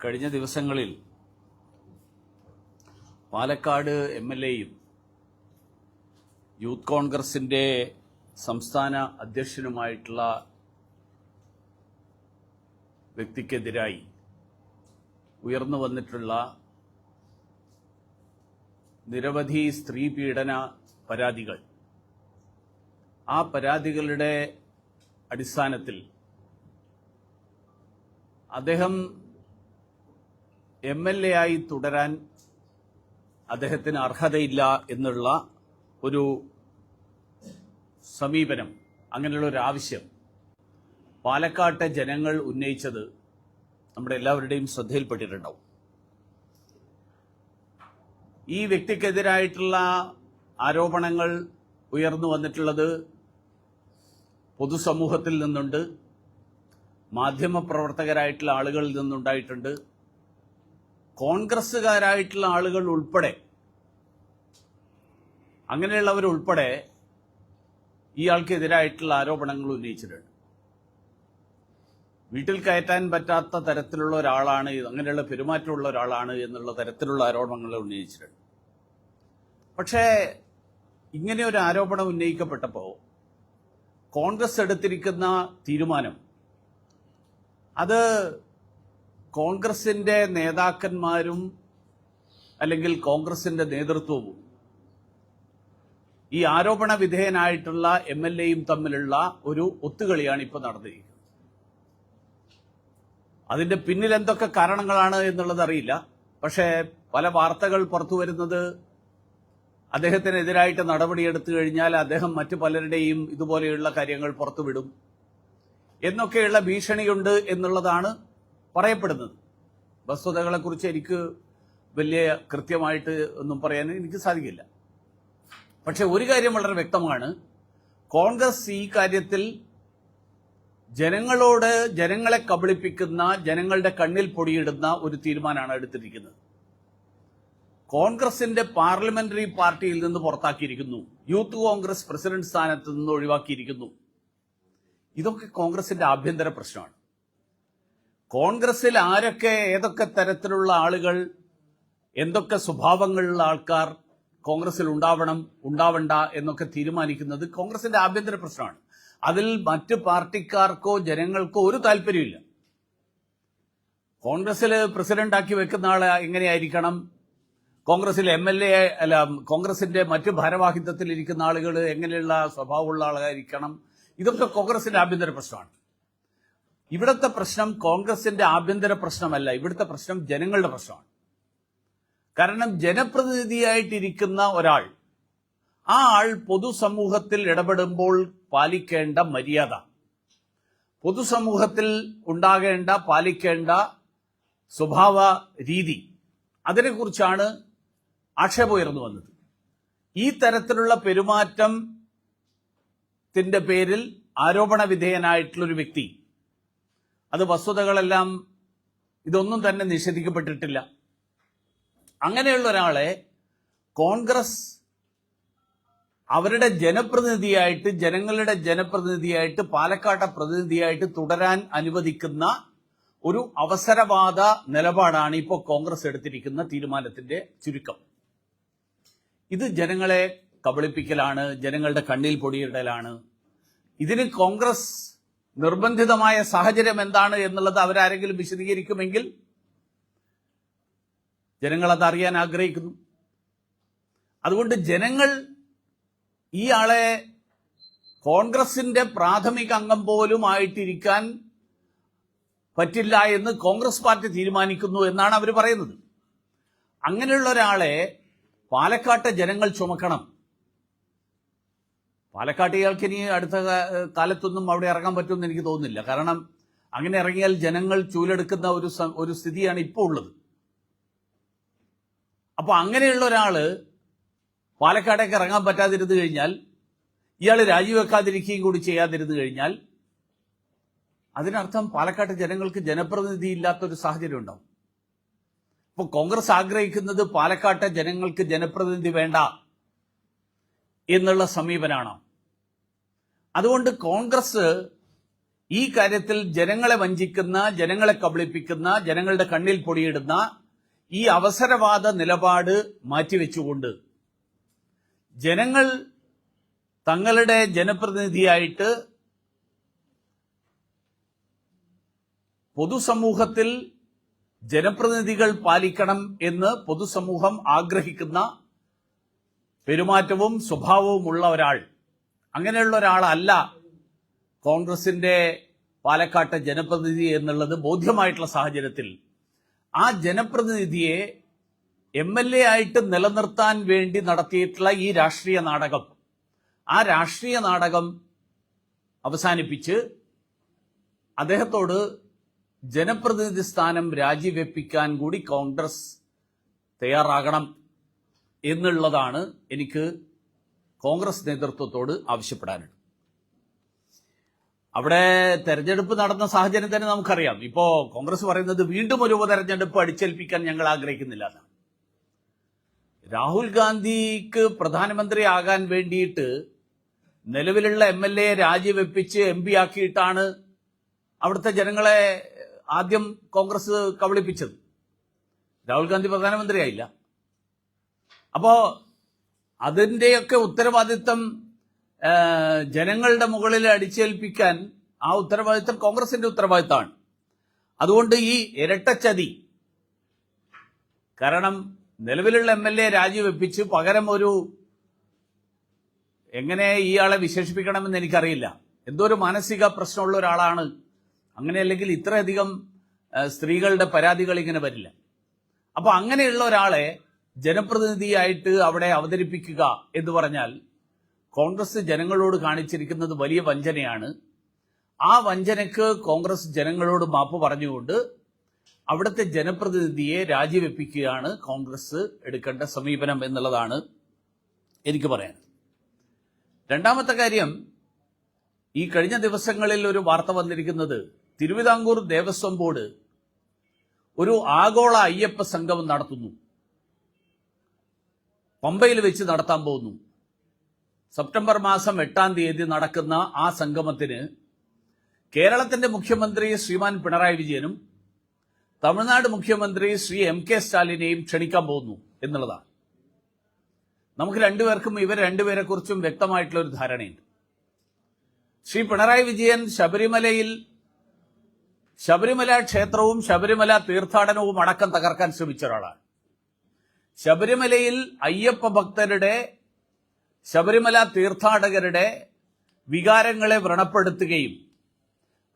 കഴിഞ്ഞ ദിവസങ്ങളിൽ Palakkad M L എയും യൂത്ത് കോൺഗ്രസിന്റെ സംസ്ഥാന അധ്യക്ഷനുമായിട്ടുള്ള വ്യക്തിക്കെതിരായി ഉയർന്നു വന്നിട്ടുള്ള നിരവധി സ്ത്രീ പീഡന പരാതികൾ. ആ പരാതികളുടെ അടിസ്ഥാനത്തിൽ അദ്ദേഹം എം എൽ എ ആയി തുടരാൻ അദ്ദേഹത്തിന് അർഹതയില്ല എന്നുള്ള ഒരു സമീപനം അങ്ങനെയുള്ള ഒരു ആവശ്യം പാലക്കാട്ടെ ജനങ്ങൾ ഉന്നയിച്ചത് നമ്മുടെ എല്ലാവരുടെയും ശ്രദ്ധയിൽപ്പെട്ടിട്ടുണ്ടാവും. ഈ വ്യക്തിക്കെതിരായിട്ടുള്ള ആരോപണങ്ങൾ ഉയർന്നു വന്നിട്ടുള്ളത് പൊതുസമൂഹത്തിൽ നിന്നുണ്ട് മാധ്യമപ്രവർത്തകരായിട്ടുള്ള ആളുകളിൽ നിന്നുണ്ടായിട്ടുണ്ട്. കോൺഗ്രസ്സുകാരായിട്ടുള്ള ആളുകൾ ഉൾപ്പെടെ അങ്ങനെയുള്ളവർ ഉൾപ്പെടെ ഇയാൾക്കെതിരായിട്ടുള്ള ആരോപണങ്ങൾ ഉന്നയിച്ചിട്ടുണ്ട്. വീട്ടിൽ കയറ്റാൻ പറ്റാത്ത തരത്തിലുള്ള ഒരാളാണ് അങ്ങനെയുള്ള പെരുമാറ്റമുള്ള ഒരാളാണ് എന്നുള്ള തരത്തിലുള്ള ആരോപണങ്ങൾ ഉന്നയിച്ചിട്ടുണ്ട്. പക്ഷേ ഇങ്ങനെ ഒരു ആരോപണം ഉന്നയിക്കപ്പെട്ടപ്പോൾ കോൺഗ്രസ് എടുത്തിരിക്കുന്ന തീരുമാനം അത് കോൺഗ്രസിന്റെ നേതാക്കന്മാരും അല്ലെങ്കിൽ കോൺഗ്രസിന്റെ നേതൃത്വവും ഈ ആരോപണ വിധേയനായിട്ടുള്ള എം എൽ എയും തമ്മിലുള്ള ഒരു ഒത്തുകളിയാണ് ഇപ്പോൾ നടന്നിരിക്കുന്നത്. അതിന്റെ പിന്നിൽ എന്തൊക്കെ കാരണങ്ങളാണ് എന്നുള്ളത് അറിയില്ല. പക്ഷേ പല വാർത്തകൾ പുറത്തു വരുന്നത് അദ്ദേഹത്തിനെതിരായിട്ട് നടപടിയെടുത്തു കഴിഞ്ഞാൽ അദ്ദേഹം മറ്റു പലരുടെയും ഇതുപോലെയുള്ള കാര്യങ്ങൾ പുറത്തുവിടും. എന്നൊക്കെയുള്ള ഭീഷണിയുണ്ട് എന്നുള്ളതാണ് പറയപ്പെടുന്നത്. വസ്തുതകളെക്കുറിച്ച് എനിക്ക് വലിയ കൃത്യമായിട്ട് ഒന്നും പറയാൻ എനിക്ക് സാധിക്കില്ല. പക്ഷെ ഒരു കാര്യം വളരെ വ്യക്തമാണ്. കോൺഗ്രസ് ഈ കാര്യത്തിൽ ജനങ്ങളോട് ജനങ്ങളെ കബളിപ്പിക്കുന്ന ജനങ്ങളുടെ കണ്ണിൽ പൊടിയിടുന്ന ഒരു തീരുമാനമാണ് എടുത്തിരിക്കുന്നത്. കോൺഗ്രസിന്റെ പാർലമെന്ററി പാർട്ടിയിൽ നിന്ന് പുറത്താക്കിയിരിക്കുന്നു. യൂത്ത് കോൺഗ്രസ് പ്രസിഡന്റ് സ്ഥാനത്ത് നിന്ന് ഒഴിവാക്കിയിരിക്കുന്നു. ഇതൊക്കെ കോൺഗ്രസിന്റെ ആഭ്യന്തര പ്രശ്നമാണ്. കോൺഗ്രസിൽ ആരൊക്കെ ഏതൊക്കെ തരത്തിലുള്ള ആളുകൾ എന്തൊക്കെ സ്വഭാവങ്ങളുള്ള ആൾക്കാർ കോൺഗ്രസിൽ ഉണ്ടാവണം ഉണ്ടാവണ്ട എന്നൊക്കെ തീരുമാനിക്കുന്നത് കോൺഗ്രസിന്റെ ആഭ്യന്തര പ്രശ്നമാണ്. അതിൽ മറ്റ് പാർട്ടിക്കാർക്കോ ജനങ്ങൾക്കോ ഒരു താല്പര്യമില്ല കോൺഗ്രസിൽ പ്രസിഡന്റാക്കി വെക്കുന്ന ആളെ എങ്ങനെയായിരിക്കണം? കോൺഗ്രസിൽ എം എൽ എ അല്ല കോൺഗ്രസിന്റെ മറ്റ് ഭാരവാഹിത്വത്തിൽ ഇരിക്കുന്ന ആളുകൾ എങ്ങനെയുള്ള സ്വഭാവമുള്ള ആളായിരിക്കണം? ഇതൊക്കെ കോൺഗ്രസിന്റെ ആഭ്യന്തര പ്രശ്നമാണ്. ഇവിടുത്തെ പ്രശ്നം കോൺഗ്രസിന്റെ ആഭ്യന്തര പ്രശ്നമല്ല. ഇവിടുത്തെ പ്രശ്നം ജനങ്ങളുടെ പ്രശ്നമാണ്. കാരണം ജനപ്രതിനിധിയായിട്ടിരിക്കുന്ന ഒരാൾ ആ ആൾ പൊതുസമൂഹത്തിൽ ഇടപെടുമ്പോൾ പാലിക്കേണ്ട മര്യാദ. പൊതുസമൂഹത്തിൽ ഉണ്ടാകേണ്ട പാലിക്കേണ്ട സ്വഭാവ രീതി. അതിനെക്കുറിച്ചാണ് ആക്ഷേപം ഉയർന്നു വന്നത്. ഈ തരത്തിലുള്ള പെരുമാറ്റത്തിന്റെ പേരിൽ ആരോപണ വിധേയനായിട്ടുള്ള ഒരു വ്യക്തി അത് വസ്തുതകളെല്ലാം ഇതൊന്നും തന്നെ നിഷേധിക്കപ്പെട്ടിട്ടില്ല. അങ്ങനെയുള്ള ഒരാളെ കോൺഗ്രസ് അവരുടെ ജനപ്രതിനിധിയായിട്ട് ജനങ്ങളുടെ ജനപ്രതിനിധിയായിട്ട് പാലക്കാട്ടെ പ്രതിനിധിയായിട്ട് തുടരാൻ അനുവദിക്കുന്ന ഒരു അവസരവാദ നിലപാടാണ് ഇപ്പോൾ കോൺഗ്രസ് എടുത്തിരിക്കുന്ന തീരുമാനത്തിന്റെ ചുരുക്കം. ഇത് ജനങ്ങളെ കബളിപ്പിക്കലാണ് ജനങ്ങളുടെ കണ്ണിൽ പൊടിയിടലാണ്. ഇതിന് കോൺഗ്രസ് നിർബന്ധിതമായ സാഹചര്യം എന്താണ് എന്നുള്ളത് അവരാരെങ്കിലും വിശദീകരിക്കുമെങ്കിൽ ജനങ്ങൾ അത് അറിയാൻ ആഗ്രഹിക്കുന്നു. അതുകൊണ്ട് ജനങ്ങൾ ഈ ആളെ കോൺഗ്രസിന്റെ പ്രാഥമിക അംഗം പോലും ആയിട്ടിരിക്കാൻ പറ്റില്ല എന്ന് കോൺഗ്രസ് പാർട്ടി തീരുമാനിക്കുന്നു എന്നാണ് അവർ പറയുന്നത്. അങ്ങനെയുള്ള ഒരാളെ പാലക്കാട്ടെ ജനങ്ങൾ ചുമക്കണം. പാലക്കാട്ട് ഇനി അടുത്ത കാലത്തൊന്നും അവിടെ ഇറങ്ങാൻ പറ്റുമെന്ന് എനിക്ക് തോന്നുന്നില്ല. കാരണം അങ്ങനെ ഇറങ്ങിയാൽ ജനങ്ങൾ ചൂലെടുക്കുന്ന ഒരു ഒരു സ്ഥിതിയാണ് ഇപ്പോൾ ഉള്ളത്. അപ്പൊ അങ്ങനെയുള്ള ഒരാൾ പാലക്കാടേക്ക് ഇറങ്ങാൻ പറ്റാതിരുന്നു കഴിഞ്ഞാൽ ഇയാൾ രാജിവെക്കാതിരിക്കുകയും കൂടി ചെയ്യാതിരുന്നു കഴിഞ്ഞാൽ അതിനർത്ഥം പാലക്കാട്ട് ജനങ്ങൾക്ക് ജനപ്രതിനിധി ഇല്ലാത്ത ഒരു സാഹചര്യം ഉണ്ടാവും. ഇപ്പൊ കോൺഗ്രസ് ആഗ്രഹിക്കുന്നത് പാലക്കാട്ടെ ജനങ്ങൾക്ക് ജനപ്രതിനിധി വേണ്ട എന്നുള്ള സമീപനാണ്? അതുകൊണ്ട് കോൺഗ്രസ് ഈ കാര്യത്തിൽ ജനങ്ങളെ വഞ്ചിക്കുന്ന ജനങ്ങളെ കബളിപ്പിക്കുന്ന ജനങ്ങളുടെ കണ്ണിൽ പൊടിയിടുന്ന ഈ അവസരവാദ നിലപാട് മാറ്റിവെച്ചുകൊണ്ട് ജനങ്ങൾ തങ്ങളുടെ ജനപ്രതിനിധിയായിട്ട് പൊതുസമൂഹത്തിൽ ജനപ്രതിനിധികൾ പാലിക്കണം എന്ന് പൊതുസമൂഹം ആഗ്രഹിക്കുന്ന പെരുമാറ്റവും സ്വഭാവവുമുള്ള ഒരാൾ അങ്ങനെയുള്ള ഒരാളല്ല കോൺഗ്രസിന്റെ പാലക്കാട്ടെ ജനപ്രതിനിധി എന്നുള്ളത് ബോധ്യമായിട്ടുള്ള സാഹചര്യത്തിൽ ആ ജനപ്രതിനിധിയെ എം എൽ എ ആയിട്ട് നിലനിർത്താൻ വേണ്ടി നടത്തിയിട്ടുള്ള ഈ രാഷ്ട്രീയ നാടകം. ആ രാഷ്ട്രീയ നാടകം അവസാനിപ്പിച്ച് അദ്ദേഹത്തോട് ജനപ്രതിനിധി സ്ഥാനം രാജിവെപ്പിക്കാൻ കൂടി കോൺഗ്രസ് തയ്യാറാകണം എന്നുള്ളതാണ് എനിക്ക് കോൺഗ്രസ് നേതൃത്വത്തോട് ആവശ്യപ്പെടാനുണ്ട് അവിടെ തെരഞ്ഞെടുപ്പ് നടന്ന സാഹചര്യം തന്നെ നമുക്കറിയാം. ഇപ്പോ കോൺഗ്രസ് പറയുന്നത് വീണ്ടും ഒരു ഉപതെരഞ്ഞെടുപ്പ് അടിച്ചേൽപ്പിക്കാൻ ഞങ്ങൾ ആഗ്രഹിക്കുന്നില്ല എന്നാണ്. രാഹുൽ ഗാന്ധിക്ക് പ്രധാനമന്ത്രി ആകാൻ വേണ്ടിയിട്ട് നിലവിലുള്ള എം എൽ എ രാജിവെപ്പിച്ച് എം പി ആക്കിയിട്ടാണ് അവിടുത്തെ ജനങ്ങളെ ആദ്യം കോൺഗ്രസ് കബളിപ്പിച്ചത്. രാഹുൽ ഗാന്ധി പ്രധാനമന്ത്രിയായില്ല. അപ്പോ അതിന്റെയൊക്കെ ഉത്തരവാദിത്തം ജനങ്ങളുടെ മുകളിൽ അടിച്ചേൽപ്പിക്കാൻ ആ ഉത്തരവാദിത്തം കോൺഗ്രസിന്റെ ഉത്തരവാദിത്തമാണ്. അതുകൊണ്ട് ഈ ഇരട്ടച്ചതി കാരണം നിലവിലുള്ള എം എൽ എ രാജിവെപ്പിച്ച് പകരം ഒരു എങ്ങനെ ഇയാളെ വിശേഷിപ്പിക്കണമെന്ന് എനിക്കറിയില്ല. എന്തോ ഒരു മാനസിക പ്രശ്നമുള്ള ഒരാളാണ്. അങ്ങനെയല്ലെങ്കിൽ ഇത്രയധികം സ്ത്രീകളുടെ പരാതികൾ ഇങ്ങനെ വരില്ല. അപ്പൊ അങ്ങനെയുള്ള ഒരാളെ ജനപ്രതിനിധിയായിട്ട് അവിടെ അവതരിപ്പിക്കുക എന്ന് പറഞ്ഞാൽ കോൺഗ്രസ് ജനങ്ങളോട് കാണിച്ചിരിക്കുന്നത് വലിയ വഞ്ചനയാണ്. ആ വഞ്ചനയ്ക്ക് കോൺഗ്രസ് ജനങ്ങളോട് മാപ്പ് പറഞ്ഞുകൊണ്ട് അവിടുത്തെ ജനപ്രതിനിധിയെ രാജിവെപ്പിക്കുകയാണ് കോൺഗ്രസ് എടുക്കേണ്ട സമീപനം എന്നുള്ളതാണ് എനിക്ക് പറയാൻ. രണ്ടാമത്തെ കാര്യം ഈ കഴിഞ്ഞ ദിവസങ്ങളിൽ ഒരു വാർത്ത വന്നിരിക്കുന്നത് തിരുവിതാംകൂർ ദേവസ്വം ബോർഡ് ഒരു ആഗോള അയ്യപ്പ സംഗമം നടത്തുന്നു. പമ്പയിൽ വെച്ച് നടത്താൻ പോകുന്നു. സെപ്റ്റംബർ മാസം എട്ടാം തീയതി നടക്കുന്ന ആ സംഗമത്തിന് കേരളത്തിന്റെ മുഖ്യമന്ത്രി ശ്രീമാൻ പിണറായി വിജയനും തമിഴ്നാട് മുഖ്യമന്ത്രി ശ്രീ എം കെ സ്റ്റാലിനെയും ക്ഷണിക്കാൻ പോകുന്നു എന്നുള്ളതാണ്. നമുക്ക് രണ്ടുപേർക്കും ഇവർ രണ്ടുപേരെ കുറിച്ചും വ്യക്തമായിട്ടുള്ള ഒരു ധാരണയുണ്ട്. ശ്രീ പിണറായി വിജയൻ ശബരിമലയിൽ ശബരിമല ക്ഷേത്രവും ശബരിമല തീർത്ഥാടനവും അടക്കം തകർക്കാൻ ശ്രമിച്ച ഒരാളാണ്. ശബരിമലയിൽ അയ്യപ്പ ഭക്തരുടെ ശബരിമല തീർത്ഥാടകരുടെ വികാരങ്ങളെ വ്രണപ്പെടുത്തുകയും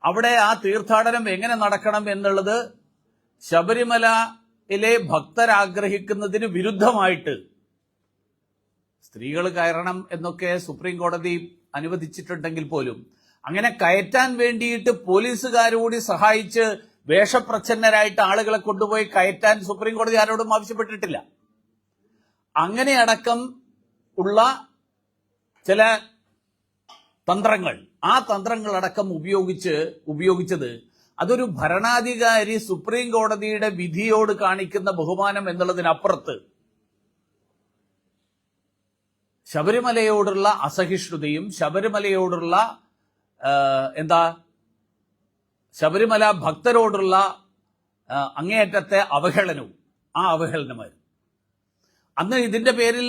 അവിടെ ആ തീർത്ഥാടനം എങ്ങനെ നടക്കണം എന്നുള്ളത് ശബരിമലയിലെ ഭക്തരാഗ്രഹിക്കുന്നതിന് വിരുദ്ധമായിട്ട് സ്ത്രീകൾ കയറണം എന്നൊക്കെ സുപ്രീം കോടതി അനുവദിച്ചിട്ടുണ്ടെങ്കിൽ പോലും അങ്ങനെ കയറ്റാൻ വേണ്ടിയിട്ട് പോലീസുകാരോടി സഹായിച്ച് വേഷപ്രച്ഛന്നരായിട്ട് ആളുകളെ കൊണ്ടുപോയി കയറ്റാൻ സുപ്രീം കോടതി ആരോടും ആവശ്യപ്പെട്ടിട്ടില്ല. അങ്ങനെ അടക്കം ഉള്ള ചില തന്ത്രങ്ങൾ. ആ തന്ത്രങ്ങളടക്കം ഉപയോഗിച്ച് ഉപയോഗിച്ചത് അതൊരു ഭരണാധികാരി സുപ്രീം കോടതിയുടെ വിധിയോട് കാണിക്കുന്ന ബഹുമാനം എന്നുള്ളതിനപ്പുറത്ത് ശബരിമലയോടുള്ള അസഹിഷ്ണുതയും ശബരിമലയോടുള്ള എന്താ ശബരിമല ഭക്തരോടുള്ള അങ്ങേയറ്റത്തെ അവഹേളനവും ആ അവഹേളനമായിരുന്നു. അന്ന് ഇതിന്റെ പേരിൽ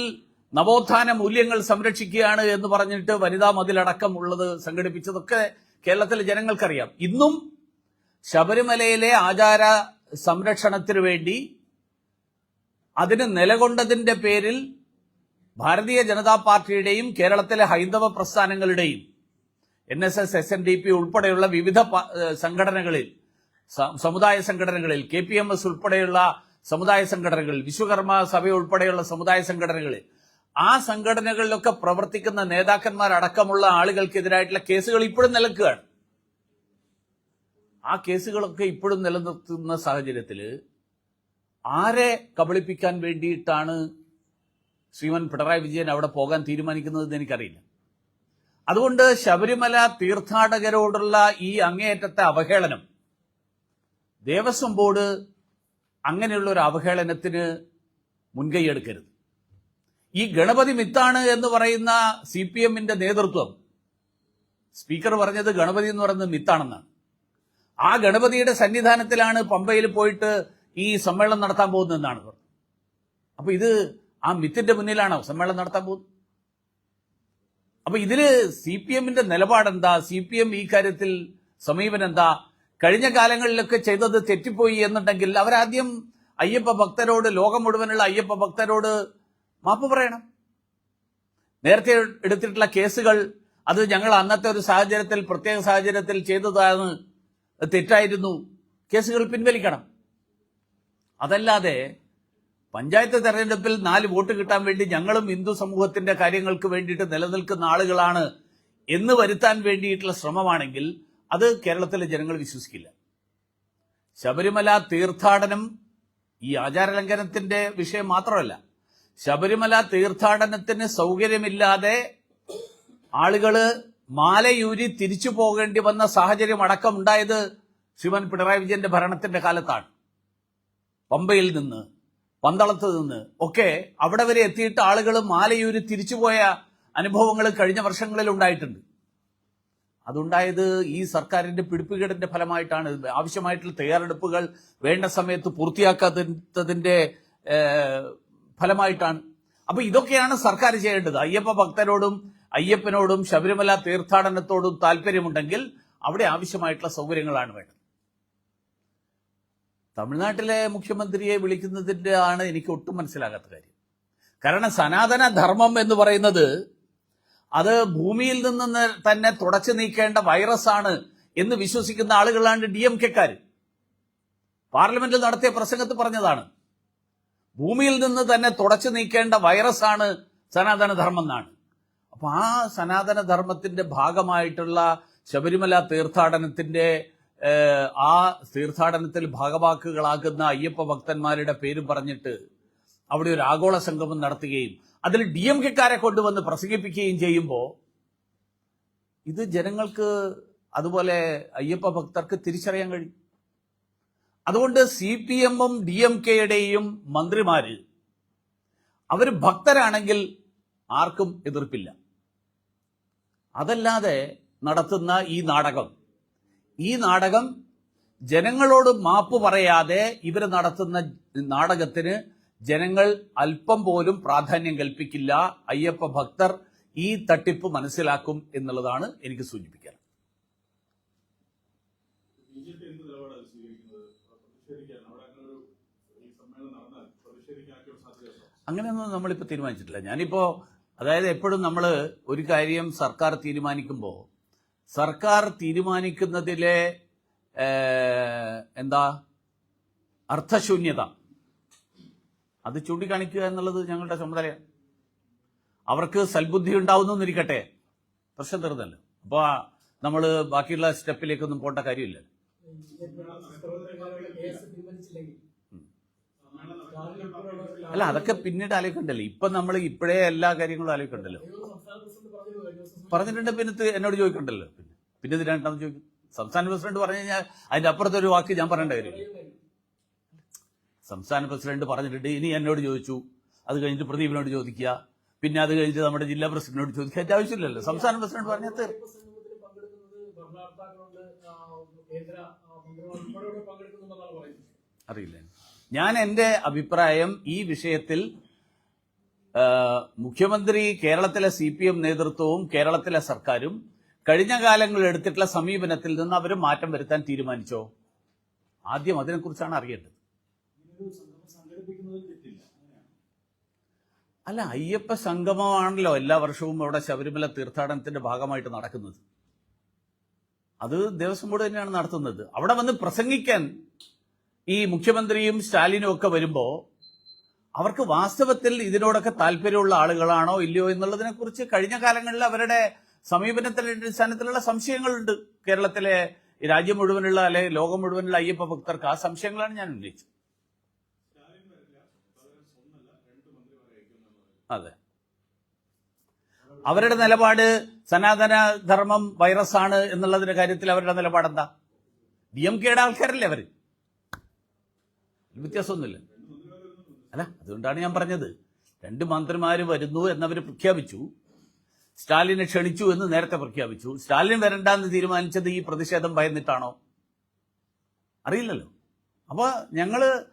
നവോത്ഥാന മൂല്യങ്ങൾ സംരക്ഷിക്കുകയാണ് എന്ന് പറഞ്ഞിട്ട് വനിതാ മതിലടക്കം ഉള്ളത് സംഘടിപ്പിച്ചതൊക്കെ കേരളത്തിലെ ജനങ്ങൾക്കറിയാം. ഇന്നും ശബരിമലയിലെ ആചാര സംരക്ഷണത്തിനു വേണ്ടി അതിന് നിലകൊണ്ടതിന്റെ പേരിൽ ഭാരതീയ ജനതാ പാർട്ടിയുടെയും കേരളത്തിലെ ഹൈന്ദവ പ്രസ്ഥാനങ്ങളുടെയും N S S S N D P ഉൾപ്പെടെയുള്ള വിവിധ സംഘടനകളിൽ സമുദായ സംഘടനകളിൽ കെ പി എം എസ് ഉൾപ്പെടെയുള്ള സമുദായ സംഘടനകൾ വിശ്വകർമ്മ സഭ ഉൾപ്പെടെയുള്ള സമുദായ സംഘടനകളിൽ ആ സംഘടനകളിലൊക്കെ പ്രവർത്തിക്കുന്ന നേതാക്കന്മാരടക്കമുള്ള ആളുകൾക്കെതിരായിട്ടുള്ള കേസുകൾ ഇപ്പോഴും നിലക്കുകയാണ് ആ കേസുകളൊക്കെ ഇപ്പോഴും നിലനിർത്തുന്ന സാഹചര്യത്തിൽ ആരെ കബളിപ്പിക്കാൻ വേണ്ടിയിട്ടാണ് ശ്രീമൻ പിണറായി വിജയൻ അവിടെ പോകാൻ തീരുമാനിക്കുന്നതെന്ന് എനിക്കറിയില്ല. അതുകൊണ്ട് ശബരിമല തീർത്ഥാടകരോടുള്ള ഈ അങ്ങേയറ്റത്തെ അവഹേളനം ദേവസ്വം ബോർഡ് അങ്ങനെയുള്ള ഒരു അവഹേളനത്തിന് മുൻകൈയെടുക്കരുത് ഈ ഗണപതി മിത്താണ് എന്ന് പറയുന്ന സി പി എമ്മിന്റെ നേതൃത്വം സ്പീക്കർ പറഞ്ഞത് ഗണപതി എന്ന് പറയുന്നത് മിത്താണെന്നാണ്. ആ ഗണപതിയുടെ സന്നിധാനത്തിലാണ് പമ്പയിൽ പോയിട്ട് ഈ സമ്മേളനം നടത്താൻ പോകുന്നതെന്നാണ് പറഞ്ഞത് അപ്പൊ ഇത് ആ മിത്തിന്റെ മുന്നിലാണോ സമ്മേളനം നടത്താൻ പോകുന്നത്? അപ്പൊ ഇതിൽ സി പി എമ്മിന്റെ നിലപാടെന്താ? സി പി എം ഈ കാര്യത്തിൽ സമീപനം എന്താ? കഴിഞ്ഞ കാലങ്ങളിലൊക്കെ ചെയ്തത് തെറ്റിപ്പോയി എന്നുണ്ടെങ്കിൽ അവരാദ്യം അയ്യപ്പ ഭക്തരോട് ലോകം മുഴുവനുള്ള അയ്യപ്പ ഭക്തരോട് മാപ്പ് പറയണം. നേരത്തെ എടുത്തിട്ടുള്ള കേസുകൾ അത് ഞങ്ങൾ അന്നത്തെ ഒരു സാഹചര്യത്തിൽ പ്രത്യേക സാഹചര്യത്തിൽ ചെയ്തതാണ് തെറ്റായിരുന്നു കേസുകൾ പിൻവലിക്കണം. അതല്ലാതെ പഞ്ചായത്ത് തെരഞ്ഞെടുപ്പിൽ നാല് വോട്ട് കിട്ടാൻ വേണ്ടി ഞങ്ങളും ഹിന്ദു സമൂഹത്തിന്റെ കാര്യങ്ങൾക്ക് വേണ്ടിയിട്ട് നിലനിൽക്കുന്ന ആളുകളാണ് എന്ന് വരുത്താൻ വേണ്ടിയിട്ടുള്ള ശ്രമമാണെങ്കിൽ അത് കേരളത്തിലെ ജനങ്ങൾ വിശ്വസിക്കില്ല. ശബരിമല തീർത്ഥാടനം ഈ ആചാരലംഘനത്തിന്റെ വിഷയം മാത്രമല്ല. ശബരിമല തീർത്ഥാടനത്തിന് സൗകര്യമില്ലാതെ ആളുകൾ മാലയൂരി തിരിച്ചു പോകേണ്ടി വന്ന സാഹചര്യം അടക്കം ഉണ്ടായത് ശ്രീമാൻ പിണറായി വിജയന്റെ ഭരണത്തിന്റെ കാലത്താണ്. പമ്പയിൽ നിന്ന് പന്തളത്ത് നിന്ന് ഒക്കെ അവിടെ വരെ എത്തിയിട്ട് ആളുകൾ മാലയൂരി തിരിച്ചുപോയ അനുഭവങ്ങൾ കഴിഞ്ഞ വർഷങ്ങളിൽ ഉണ്ടായിട്ടുണ്ട്. അതുണ്ടായത് ഈ സർക്കാരിന്റെ പിടിപ്പുകേടിന്റെ ഫലമായിട്ടാണ്. ആവശ്യമായിട്ടുള്ള തയ്യാറെടുപ്പുകൾ വേണ്ട സമയത്ത് പൂർത്തിയാക്കാത്തതിന്റെ ഫലമായിട്ടാണ്. അപ്പൊ ഇതൊക്കെയാണ് സർക്കാർ ചെയ്യേണ്ടത്. അയ്യപ്പ ഭക്തരോടും അയ്യപ്പനോടും ശബരിമല തീർത്ഥാടനത്തോടും താല്പര്യമുണ്ടെങ്കിൽ അവിടെ ആവശ്യമായിട്ടുള്ള സൗകര്യങ്ങളാണ് വേണ്ടത്. തമിഴ്നാട്ടിലെ മുഖ്യമന്ത്രിയെ വിളിക്കുന്നതിന്റെ ആണ് എനിക്ക് ഒട്ടും മനസ്സിലാകാത്ത കാര്യം. കാരണം സനാതന ധർമ്മം എന്ന് പറയുന്നത് അത് ഭൂമിയിൽ നിന്ന് തന്നെ തുടച്ചു നീക്കേണ്ട വൈറസാണ് എന്ന് വിശ്വസിക്കുന്ന ആളുകളാണ് ഡി എം കെക്കാർ പാർലമെന്റിൽ നടത്തിയ പ്രസംഗത്ത് പറഞ്ഞതാണ് ഭൂമിയിൽ നിന്ന് തന്നെ തുടച്ചു നീക്കേണ്ട വൈറസാണ് സനാതനധർമ്മം എന്നാണ് അപ്പൊ ആ സനാതനധർമ്മത്തിന്റെ ഭാഗമായിട്ടുള്ള ശബരിമല തീർത്ഥാടനത്തിന്റെ ആ തീർത്ഥാടനത്തിൽ ഭാഗവാക്കുകളാകുന്ന അയ്യപ്പ ഭക്തന്മാരുടെ പേര് പറഞ്ഞിട്ട് അവിടെ ഒരു ആഗോള സംഗമം നടത്തുകയും അതിൽ ഡി എം കെക്കാരെ കൊണ്ടുവന്ന് പ്രസംഗിപ്പിക്കുകയും ചെയ്യുമ്പോൾ ഇത് ജനങ്ങൾക്ക് അതുപോലെ അയ്യപ്പ ഭക്തർക്ക് തിരിച്ചറിയാൻ കഴിയും. അതുകൊണ്ട് സി പി എമ്മും ഡി എം കെയുടെയും മന്ത്രിമാര് അവർ ഭക്തരാണെങ്കിൽ ആർക്കും എതിർപ്പില്ല. അതല്ലാതെ നടത്തുന്ന ഈ നാടകം ഈ നാടകം ജനങ്ങളോട് മാപ്പ് പറയാതെ ഇവർ നടത്തുന്ന നാടകത്തിന് ജനങ്ങൾ അല്പം പോലും പ്രാധാന്യം കൽപ്പിക്കില്ല. അയ്യപ്പ ഭക്തർ ഈ തട്ടിപ്പ് മനസ്സിലാക്കും എന്നുള്ളതാണ് എനിക്ക് സൂചിപ്പിക്കാൻ. അങ്ങനെയൊന്നും നമ്മളിപ്പോൾ തീരുമാനിച്ചിട്ടില്ല. ഞാനിപ്പോൾ അതായത് എപ്പോഴും നമ്മൾ ഒരു കാര്യം സർക്കാർ തീരുമാനിക്കുമ്പോൾ സർക്കാർ തീരുമാനിക്കുന്നതിലെ എന്താ? അർത്ഥശൂന്യത. അത് ചൂണ്ടിക്കാണിക്കുക എന്നുള്ളത് ഞങ്ങളുടെ ചുമതലയാണ് അവർക്ക് സൽബുദ്ധി ഉണ്ടാവുന്നിരിക്കട്ടെ പ്രശ്നം തീർന്നല്ലോ. അപ്പോൾ നമ്മൾ ബാക്കിയുള്ള സ്റ്റെപ്പിലേക്കൊന്നും പോകേണ്ട കാര്യമില്ല. അല്ല അതൊക്കെ പിന്നീട് ആലോചിക്കണ്ടല്ലോ. ഇപ്പൊ നമ്മൾ ഇപ്പോഴേ എല്ലാ കാര്യങ്ങളും ആലോചിക്കണ്ടല്ലോ. പറഞ്ഞിട്ടുണ്ട് പിന്നെ എന്നോട് ചോദിക്കണ്ടല്ലോ. പിന്നെ പിന്നെ ഇത് രണ്ടാമത് ചോദിക്കും. സംസ്ഥാന പ്രസിഡന്റ് പറഞ്ഞു കഴിഞ്ഞാൽ അതിന്റെ അപ്പുറത്തെ ഒരു വാക്ക് ഞാൻ പറയേണ്ട കാര്യമില്ല. സംസ്ഥാന പ്രസിഡന്റ് പറഞ്ഞിട്ടുണ്ട് ഇനി എന്നോട് ചോദിച്ചു. അത് കഴിഞ്ഞിട്ട് പ്രദീപിനോട് ചോദിക്കുക. പിന്നെ അത് കഴിഞ്ഞിട്ട് നമ്മുടെ ജില്ലാ പ്രസിഡന്റിനോട് അതിന്റെ ആവശ്യമില്ലല്ലോ. സംസ്ഥാന പ്രസിഡന്റ് പറഞ്ഞാൽ അറിയില്ല. ഞാൻ എന്റെ അഭിപ്രായം ഈ വിഷയത്തിൽ മുഖ്യമന്ത്രി കേരളത്തിലെ സി പി എം നേതൃത്വവും കേരളത്തിലെ സർക്കാരും കഴിഞ്ഞ കാലങ്ങളിൽ എടുത്തിട്ടുള്ള സമീപനത്തിൽ നിന്ന് അവർ മാറ്റം വരുത്താൻ തീരുമാനിച്ചോ? ആദ്യം അതിനെക്കുറിച്ചാണ് അറിയേണ്ടത്. അല്ല അയ്യപ്പ സംഗമമാണല്ലോ എല്ലാ വർഷവും അവിടെ ശബരിമല തീർത്ഥാടനത്തിന്റെ ഭാഗമായിട്ട് നടക്കുന്നത്. അത് ദേവസ്വം ബോർഡ് തന്നെയാണ് നടത്തുന്നത്. അവിടെ വന്ന് പ്രസംഗിക്കാൻ ഈ മുഖ്യമന്ത്രിയും സ്റ്റാലിനും ഒക്കെ വരുമ്പോൾ അവർക്ക് വാസ്തവത്തിൽ ഇതിനോടൊക്കെ താല്പര്യമുള്ള ആളുകളാണോ ഇല്ലയോ എന്നുള്ളതിനെ കുറിച്ച് കഴിഞ്ഞ കാലങ്ങളിൽ അവരുടെ സമീപനത്തിന്റെ അടിസ്ഥാനത്തിലുള്ള സംശയങ്ങളുണ്ട്. കേരളത്തിലെ രാജ്യം മുഴുവനുള്ള അല്ലെ ലോകം മുഴുവനുള്ള അയ്യപ്പ ഭക്തർക്ക് ആ സംശയങ്ങളാണ് ഞാൻ ഉന്നയിച്ചത് സ്റ്റാലിൻ വരില്ല പകരം ഒന്നല്ല രണ്ട് മന്ത്രിമാരെ അയക്കുമെന്നാണ് അതെ. അവരുടെ നിലപാട് സനാതന ധർമ്മം വൈറസാണ് എന്നുള്ളതിന്റെ കാര്യത്തിൽ അവരുടെ നിലപാട് എന്താ ഡി എം കെയുടെ ആൾക്കാരല്ലേ അവർ? വ്യത്യാസമൊന്നുമില്ല. അല്ല അതുകൊണ്ടാണ് ഞാൻ പറഞ്ഞത്. രണ്ട് മന്ത്രിമാര് വരുന്നു എന്നവർ പ്രഖ്യാപിച്ചു. സ്റ്റാലിനെ ക്ഷണിച്ചു എന്ന് നേരത്തെ പ്രഖ്യാപിച്ചു. സ്റ്റാലിൻ വരണ്ടെന്ന് തീരുമാനിച്ചത് ഈ പ്രതിഷേധം ഭയന്നിട്ടാണോ? അറിയില്ലല്ലോ. അപ്പോൾ ഞങ്ങൾ ഏഹ്,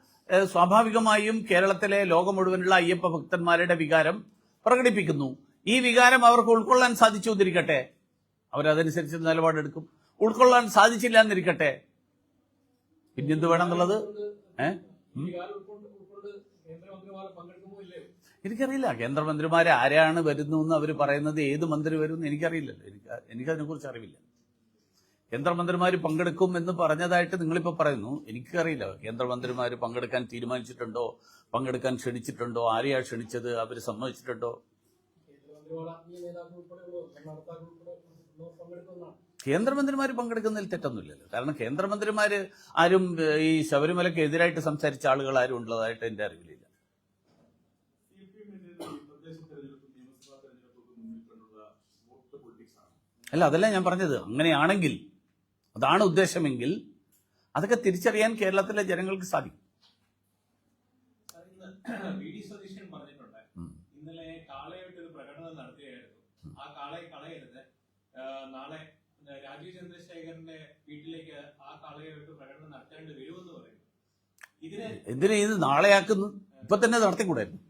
സ്വാഭാവികമായും കേരളത്തിലെ ലോകം മുഴുവനുള്ള അയ്യപ്പ ഭക്തന്മാരുടെ വികാരം പ്രകടിപ്പിക്കുന്നു. ഈ വികാരം അവർക്ക് ഉൾക്കൊള്ളാൻ സാധിച്ചു എന്നിരിക്കട്ടെ അവരതനുസരിച്ച് നിലപാടെടുക്കും. ഉൾക്കൊള്ളാൻ സാധിച്ചില്ല എന്നിരിക്കട്ടെ. പിന്നെന്ത് വേണമെന്നുള്ളത്? ഏഹ് എനിക്കറിയില്ല. കേന്ദ്രമന്ത്രിമാരെ ആരാണ് വരുന്നതെന്ന് അവർ പറയുന്നത് ഏത് മന്ത്രി വരും എന്ന് എനിക്കറിയില്ലല്ലോ. എനിക്ക് എനിക്കതിനെക്കുറിച്ച് അറിവില്ല. കേന്ദ്രമന്ത്രിമാർ പങ്കെടുക്കും എന്ന് പറഞ്ഞതായിട്ട് നിങ്ങളിപ്പോൾ പറയുന്നു. എനിക്കറിയില്ല. കേന്ദ്രമന്ത്രിമാർ പങ്കെടുക്കാൻ തീരുമാനിച്ചിട്ടുണ്ടോ? പങ്കെടുക്കാൻ ക്ഷണിച്ചിട്ടുണ്ടോ? ആരെയാണ് ക്ഷണിച്ചത്? അവർ സമ്മതിച്ചിട്ടുണ്ടോ? കേന്ദ്രമന്ത്രിമാർ പങ്കെടുക്കുന്നതിൽ തെറ്റൊന്നുമില്ലല്ലോ. കാരണം കേന്ദ്രമന്ത്രിമാർ ആരും ഈ ശബരിമലയ്ക്ക് എതിരായിട്ട് സംസാരിച്ച ആളുകൾ ആരും ഉള്ളതായിട്ട് എന്റെ അറിവിലില്ല. അല്ല അതല്ല ഞാൻ പറഞ്ഞത്. അങ്ങനെയാണെങ്കിൽ അതാണ് ഉദ്ദേശമെങ്കിൽ അതൊക്കെ തിരിച്ചറിയാൻ കേരളത്തിലെ ജനങ്ങൾക്ക് സാധിക്കും. ഇന്നലെ കാളയായിട്ട് ഒരു പ്രകടനം നടത്തുകയായിരുന്നു ആ കാളയെ കളയരുത്. നാളെ രാജീവ് ചന്ദ്രശേഖരന്റെ വീട്ടിലേക്ക് ആ കാളയായിട്ട് പ്രകടനം നടത്തേണ്ടി വരുമെന്ന് പറയുന്നു. ഇതിന് എന്തിനാ ഇത് നാളെയാക്കുന്നു? ഇപ്പൊ തന്നെ നടത്തിക്കൂടായിരുന്നു.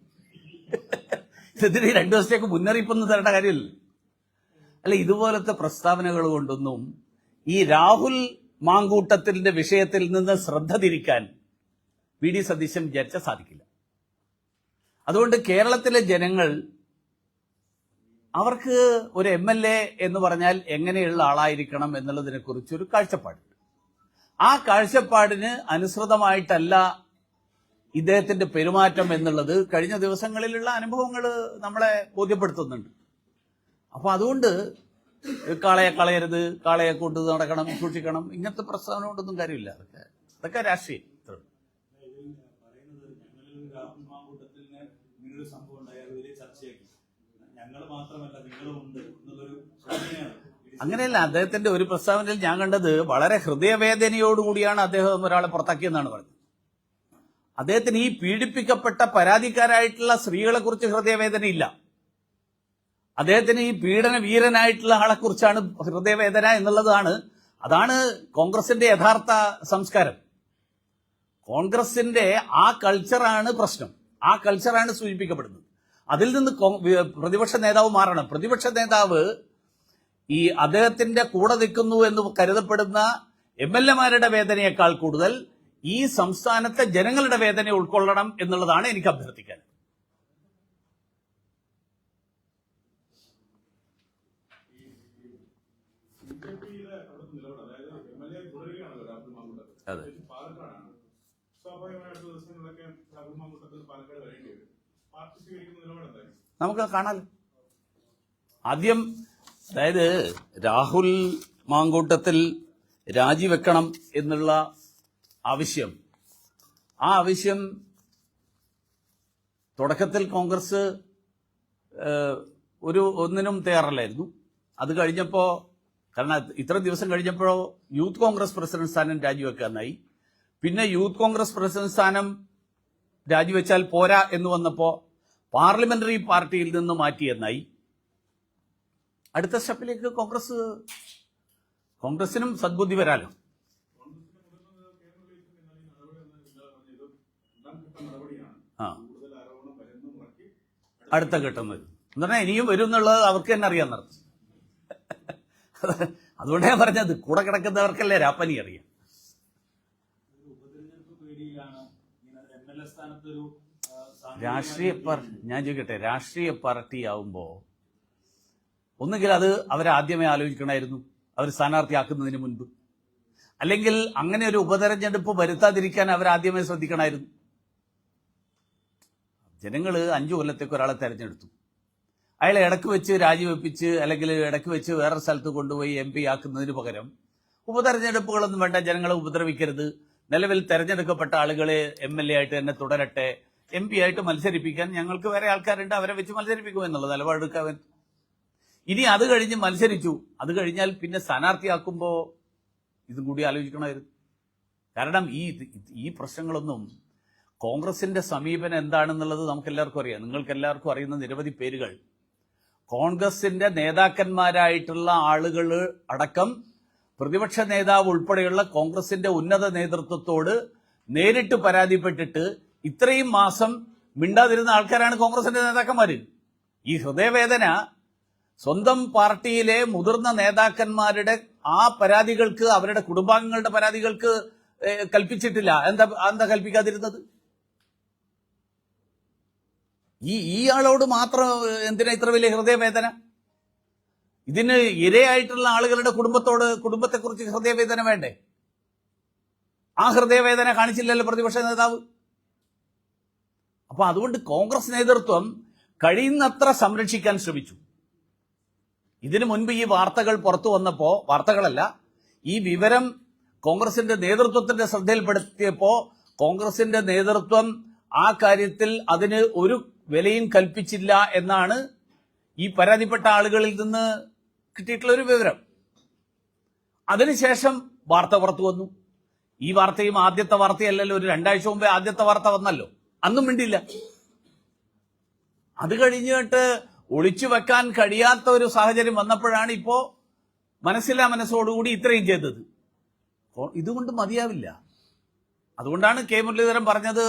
ഇതിന് രണ്ടു ദിവസത്തേക്ക് മുന്നറിയിപ്പൊന്നും തരേണ്ട കാര്യമില്ല അല്ല ഇതുപോലത്തെ പ്രസ്താവനകൾ കൊണ്ടൊന്നും ഈ രാഹുൽ മാങ്കൂട്ടത്തിന്റെ വിഷയത്തിൽ നിന്ന് ശ്രദ്ധ തിരിക്കാൻ വി ഡി സതീശൻ വിചാരിച്ച സാധിക്കില്ല. അതുകൊണ്ട് കേരളത്തിലെ ജനങ്ങൾ അവർക്ക് ഒരു എം എൽ എ എന്ന് പറഞ്ഞാൽ എങ്ങനെയുള്ള ആളായിരിക്കണം എന്നുള്ളതിനെ കുറിച്ചൊരു കാഴ്ചപ്പാടുണ്ട്. ആ കാഴ്ചപ്പാടിന് അനുസൃതമായിട്ടല്ല ഇദ്ദേഹത്തിന്റെ പെരുമാറ്റം എന്നുള്ളത് കഴിഞ്ഞ ദിവസങ്ങളിലുള്ള അനുഭവങ്ങൾ നമ്മളെ ബോധ്യപ്പെടുത്തുന്നുണ്ട്. അപ്പൊ അതുകൊണ്ട് കാളയെ കളയരുത് കാളയെ കൊണ്ട് നടക്കണം സൂക്ഷിക്കണം. ഇങ്ങനത്തെ പ്രസ്താവന കൊണ്ടൊന്നും കാര്യമില്ല. അതൊക്കെ അതൊക്കെ രാഷ്ട്രീയം. അങ്ങനെയല്ല അദ്ദേഹത്തിന്റെ ഒരു പ്രസ്താവനയിൽ ഞാൻ കണ്ടത് വളരെ ഹൃദയവേദനയോടുകൂടിയാണ് അദ്ദേഹം ഒരാളെ പുറത്താക്കിയെന്നാണ് പറഞ്ഞത്. അദ്ദേഹത്തിന് ഈ പീഡിപ്പിക്കപ്പെട്ട പരാതിക്കാരായിട്ടുള്ള സ്ത്രീകളെ കുറിച്ച് ഹൃദയവേദനയില്ല. അദ്ദേഹത്തിന് ഈ പീഡന വീരനായിട്ടുള്ള ആളെ കുറിച്ചാണ് ഹൃദയവേദന എന്നുള്ളതാണ്. അതാണ് കോൺഗ്രസിന്റെ യഥാർത്ഥ സംസ്കാരം. കോൺഗ്രസിന്റെ ആ കൾച്ചറാണ് പ്രശ്നം. ആ കൾച്ചറാണ് സൂചിപ്പിക്കപ്പെടുന്നത്. അതിൽ നിന്ന് പ്രതിപക്ഷ നേതാവ് മാറണം. പ്രതിപക്ഷ നേതാവ് ഈ അദ്ദേഹത്തിന്റെ കൂടെ നിൽക്കുന്നു എന്ന് കരുതപ്പെടുന്ന എം എൽ എമാരുടെ വേദനയേക്കാൾ കൂടുതൽ ഈ സംസ്ഥാനത്തെ ജനങ്ങളുടെ വേദന ഉൾക്കൊള്ളണം എന്നുള്ളതാണ് എനിക്ക് അഭ്യർത്ഥിക്കാൻ ബി ജെ പിയിലെ അവിടുത്തെ നിലപാട് അതായത് എം എൽ എ തുടരുകയാണല്ലോ രാഹുൽ മാങ്കൂട്ടത്തിൽ അതെ. പ്രത്യേകിച്ച് പാലക്കാടാണ് സ്വാഭാവികമായിട്ട് ദിവസങ്ങളിലൊക്കെ രാഹുൽ മാങ്കൂട്ടത്തിൽ പാലക്കാട് വരേണ്ടി വരും പാർട്ടി സ്വീകരിക്കുന്ന നിലപാട് എന്തായിരിക്കും നമുക്ക് കാണാൻ ആദ്യം അതായത് രാഹുൽ മാങ്കൂട്ടത്തിൽ രാജിവെക്കണം എന്നുള്ള ആവശ്യം. ആ ആവശ്യം തുടക്കത്തിൽ കോൺഗ്രസ് ഒരു ഒന്നിനും തയ്യാറല്ലായിരുന്നു. അത് കഴിഞ്ഞപ്പോൾ കാരണം ഇത്ര ദിവസം കഴിഞ്ഞപ്പോഴോ യൂത്ത് കോൺഗ്രസ് പ്രസിഡന്റ് സ്ഥാനം രാജിവെക്കാനായി പിന്നെ യൂത്ത് കോൺഗ്രസ് പ്രസിഡന്റ് സ്ഥാനം രാജിവെച്ചാൽ പോരാ എന്ന് വന്നപ്പോൾ പാർലമെന്ററി പാർട്ടിയിൽ നിന്ന് മാറ്റിയെന്നായി അടുത്ത സ്റ്റെപ്പിലേക്ക് കോൺഗ്രസ് കോൺഗ്രസിനും സദ്ബുദ്ധി വരാലോ? ആ. അടുത്ത ഘട്ടം വരും. എന്ന് പറഞ്ഞാൽ ഇനിയും വരും എന്നുള്ളത് അവർക്ക് തന്നെ അറിയാൻ നടത്തും അതുകൊണ്ടാണ് ഞാൻ പറഞ്ഞത്. കൂടെ കിടക്കുന്നവർക്കല്ലേ രാപ്പനി അറിയാം. രാഷ്ട്രീയ പാർട്ടി ഞാൻ ചോദിക്കട്ടെ രാഷ്ട്രീയ പാർട്ടി ആവുമ്പോൾ ഒന്നുകിൽ അത് അവരാദ്യമേ ആലോചിക്കണമായിരുന്നു അവർ സ്ഥാനാർത്ഥിയാക്കുന്നതിന് മുൻപ്. അല്ലെങ്കിൽ അങ്ങനെ ഒരു ഉപതെരഞ്ഞെടുപ്പ് വരുത്താതിരിക്കാൻ അവരാദ്യമേ ശ്രദ്ധിക്കണമായിരുന്നു ജനങ്ങൾ അഞ്ചു കൊല്ലത്തേക്ക് ഒരാളെ തെരഞ്ഞെടുത്തു. അയാളെ ഇടയ്ക്ക് വെച്ച് രാജിവെപ്പിച്ച് അല്ലെങ്കിൽ ഇടയ്ക്ക് വെച്ച് വേറൊരു സ്ഥലത്ത് കൊണ്ടുപോയി എം പി ആക്കുന്നതിന് പകരം ഉപതെരഞ്ഞെടുപ്പുകളൊന്നും വേണ്ട ജനങ്ങളെ ഉപദ്രവിക്കരുത്. നിലവിൽ തെരഞ്ഞെടുക്കപ്പെട്ട ആളുകളെ എം എൽ എ ആയിട്ട് തന്നെ തുടരട്ടെ. എം പി ആയിട്ട് മത്സരിപ്പിക്കാൻ ഞങ്ങൾക്ക് വേറെ ആൾക്കാരുണ്ട് അവരെ വെച്ച് മത്സരിപ്പിക്കും എന്നുള്ള നിലപാടെടുക്കാൻ ഇനി അത് കഴിഞ്ഞ് മത്സരിച്ചു. അത് കഴിഞ്ഞാൽ പിന്നെ സ്ഥാനാർത്ഥിയാക്കുമ്പോൾ ഇതും കൂടി ആലോചിക്കണമായിരുന്നു. കാരണം ഈ ഈ പ്രശ്നങ്ങളൊന്നും കോൺഗ്രസിന്റെ സമീപനം എന്താണെന്നുള്ളത് നമുക്കെല്ലാവർക്കും അറിയാം. നിങ്ങൾക്ക് എല്ലാവർക്കും അറിയുന്ന നിരവധി പേരുകൾ കോൺഗ്രസിന്റെ നേതാക്കന്മാരായിട്ടുള്ള ആളുകൾ അടക്കം പ്രതിപക്ഷ നേതാവ് ഉൾപ്പെടെയുള്ള കോൺഗ്രസിന്റെ ഉന്നത നേതൃത്വത്തോട് നേരിട്ട് പരാതിപ്പെട്ടിട്ട് ഇത്രയും മാസം മിണ്ടാതിരുന്ന ആൾക്കാരാണ് കോൺഗ്രസിന്റെ നേതാക്കന്മാര്. ഈ ഹൃദയവേദന സ്വന്തം പാർട്ടിയിലെ മുതിർന്ന നേതാക്കന്മാരുടെ ആ പരാതികൾക്ക് അവരുടെ കുടുംബാംഗങ്ങളുടെ പരാതികൾക്ക് കൽപ്പിച്ചിട്ടില്ല. എന്താ എന്താ കൽപ്പിക്കാതിരുന്നത്? ഈ ഇയാളോട് മാത്രം എന്തിനാ ഇത്ര വലിയ ഹൃദയവേദന? ഇതിന് ഇരയായിട്ടുള്ള ആളുകളുടെ കുടുംബത്തോട് കുടുംബത്തെക്കുറിച്ച് ഹൃദയവേദന വേണ്ടേ? ആ ഹൃദയവേദന കാണിച്ചില്ലല്ലോ പ്രതിപക്ഷ നേതാവ്. അപ്പൊ അതുകൊണ്ട് കോൺഗ്രസ് നേതൃത്വം കഴിയുന്നത്ര സംരക്ഷിക്കാൻ ശ്രമിച്ചു. ഇതിനു മുൻപ് ഈ വാർത്തകൾ പുറത്തു വന്നപ്പോ വാർത്തകളല്ല ഈ വിവരം കോൺഗ്രസിന്റെ നേതൃത്വത്തിന്റെ ശ്രദ്ധയിൽപ്പെടുത്തിയപ്പോ കോൺഗ്രസിന്റെ നേതൃത്വം ആ കാര്യത്തിൽ അതിന് ഒരു വിലയും കൽപ്പിച്ചില്ല എന്നാണ് ഈ പരാതിപ്പെട്ട ആളുകളിൽ നിന്ന് കിട്ടിയിട്ടുള്ള ഒരു വിവരം. അതിനുശേഷം വാർത്ത പുറത്തു വന്നു. ഈ വാർത്തയും ആദ്യത്തെ വാർത്തയല്ലല്ലോ ഒരു രണ്ടാഴ്ച മുമ്പേ ആദ്യത്തെ വാർത്ത വന്നല്ലോ. അന്നും മിണ്ടില്ല അത് കഴിഞ്ഞിട്ട് ഒളിച്ചു വെക്കാൻ കഴിയാത്ത ഒരു സാഹചര്യം വന്നപ്പോഴാണ് ഇപ്പോ മനസ്സില്ലാ മനസ്സോടുകൂടി ഇത്രയും ചെയ്തത്. ഇതുകൊണ്ട് മതിയാവില്ല. അതുകൊണ്ടാണ് കെ മുരളീധരൻ പറഞ്ഞത്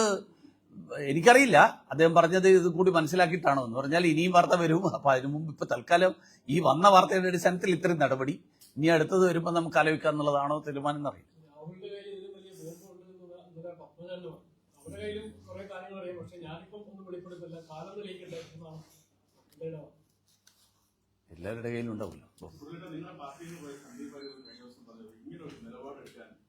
എനിക്കറിയില്ല അദ്ദേഹം പറഞ്ഞത് ഇത് കൂടി മനസ്സിലാക്കിയിട്ടാണോ എന്ന് പറഞ്ഞാൽ ഇനിയും വാർത്ത വരും അപ്പൊ അതിനു മുമ്പ് ഇപ്പൊ തൽക്കാലം ഈ വന്ന വാർത്തയുടെ അടിസ്ഥാനത്തിൽ ഇത്രയും നടപടി ഇനി അടുത്തത് വരുമ്പോൾ നമുക്ക് ആലോചിക്കാം എന്നുള്ളതാണോ തീരുമാനം എന്നറിയാം രാഹുലിന്റെ കയ്യിൽ ഇതിലും വലിയ ബോംബ് ഉണ്ടെന്നുള്ള എന്നുള്ള പത്മജാന്റെ വാദം. അവരുടെ കയ്യിലും കുറെ കാര്യങ്ങൾ അറിയാം പക്ഷെ ഞാനിപ്പം ഒന്നും വെളിപ്പെടുത്തില്ല കാലം തെളിയിക്കട്ടെ എന്നാണ് എന്റെ വാദം. എല്ലാവരുടെ കയ്യിലും ഉണ്ടാവില്ല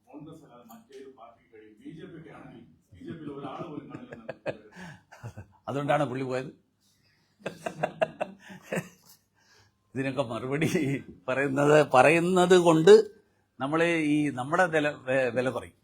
കോൺഗ്രസ് അല്ലാതെ മറ്റേത് പാർട്ടി കഴിയും ബി ജെ പിക്ക് ആണെങ്കിൽ ബി ജെ പിയിൽ ഒരാൾ പോലും അതുകൊണ്ടാണ് പുള്ളി പോയത്. ഇതിനൊക്കെ മറുപടി പറയുന്നത് പറയുന്നത് കൊണ്ട് നമ്മൾ ഈ നമ്മുടെ വില വില പറയും